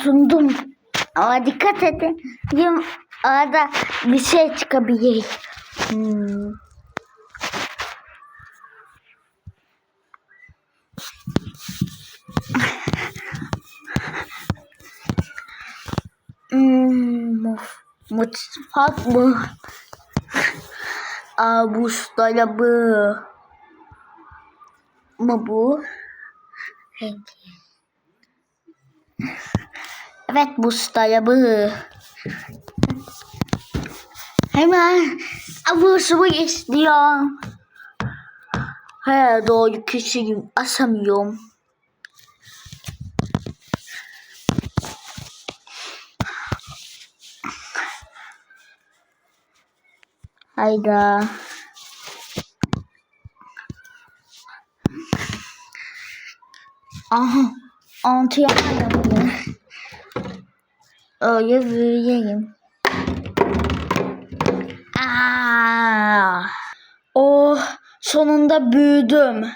Tundum. Ama dikkat edin. Yum, arada bir şey çıkabilir. Hmm. Hmm, mutfak mı? Aa, buzdolabı. Mı bu? Peki. Evet buzdolabı. Hemen abur subur istiyorum. He doğru kişiyim. Asamıyorum. Hayda. Aha. Altı yapamadım. Öyle büyüyeyim. Aa. Oh sonunda büyüdüm.